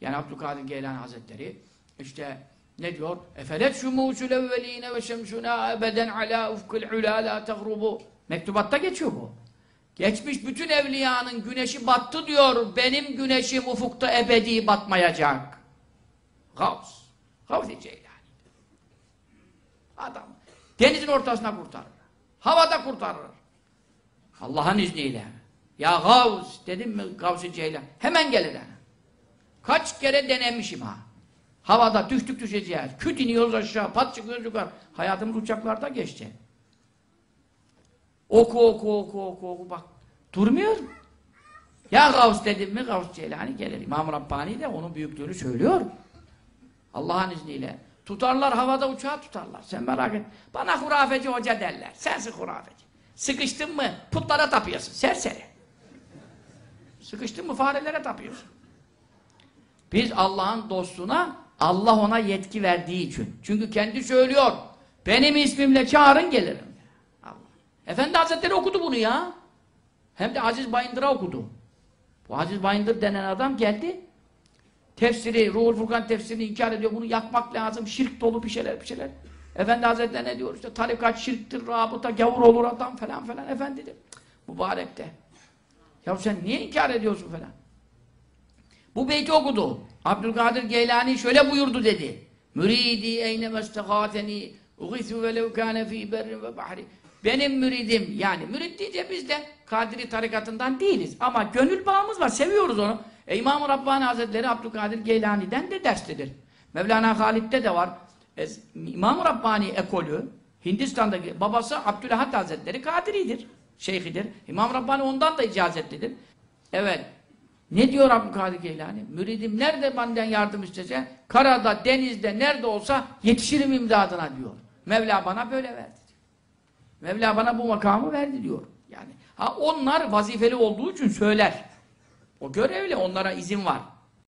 Yani Abdülkadir Geylani Hazretleri işte ne diyor? Efelet şumusul evveline ve şemsuna ebeden ala ufkul ula la teghrubu. Mektubatta geçiyor bu. Geçmiş bütün evliyanın güneşi battı diyor. Benim güneşim ufukta ebedi batmayacak. Gavs. Gavs-i Ceylani. Adam. Denizin ortasına kurtarır. Havada kurtarır. Allah'ın izniyle. Ya Gavs dedim mi Gavs-i Ceylan. Hemen gelir yani. Kaç kere denemişim ha. Havada düştük düşeceğiz. Küt iniyoruz aşağı, pat çıkıyoruz yukarı. Hayatımız uçaklarda geçti. Oku oku oku oku oku bak. Durmuyor. Ya Gavs dedim mi Gavs Ceylani gelir. İmam Rabbani de onun büyüklüğünü söylüyor. Allah'ın izniyle. Tutarlar havada uçağı tutarlar. Sen merak et. Bana hurafeci hoca derler. Sensin hurafeci. Sıkıştın mı putlara tapıyorsun. Serseri. Sıkıştın mı farelere tapıyorsun. Biz Allah'ın dostuna Allah ona yetki verdiği için. Çünkü kendi söylüyor. Benim ismimle çağırın gelirim. Allah. Efendi Hazretleri okudu bunu ya. Hem de Aziz Bayındır'a okudu. Bu Aziz Bayındır denen adam geldi. Tefsiri, Ruhul Furkan tefsirini inkar ediyor. Bunu yakmak lazım. Şirk dolu bir şeyler bir şeyler. Efendi Hazretleri ne diyor? İşte tarikat şirktir, rabıta, gavur olur adam falan falan. Efendi de. Mübarek de. Ya sen niye inkar ediyorsun falan? Bu beyti okudu. Abdülkadir Geylani şöyle buyurdu dedi. Müridi eyne mestegâteni ugisu velev kâne fî berrin ve bahri. Benim müridim yani mürid deyince biz de Kadiri tarikatından değiliz. Ama gönül bağımız var. Seviyoruz onu. E, İmam-ı Rabbani Hazretleri Abdülkadir Geylani'den de derslidir. Mevlana Halid'de de var. E, İmam-ı Rabbani ekolü Hindistan'daki babası Abdülahad Hazretleri Kadiri'dir. Şeyhidir. İmam Rabbani ondan da icazetlidir. Evet. Ne diyor Abdülkadir Geylani? Müridim nerede benden yardım istese, karada, denizde, nerede olsa yetişirim imdadına diyor. Mevla bana böyle verdi. Mevla bana bu makamı verdi diyor. Yani ha onlar vazifeli olduğu için söyler. O görevli, onlara izin var.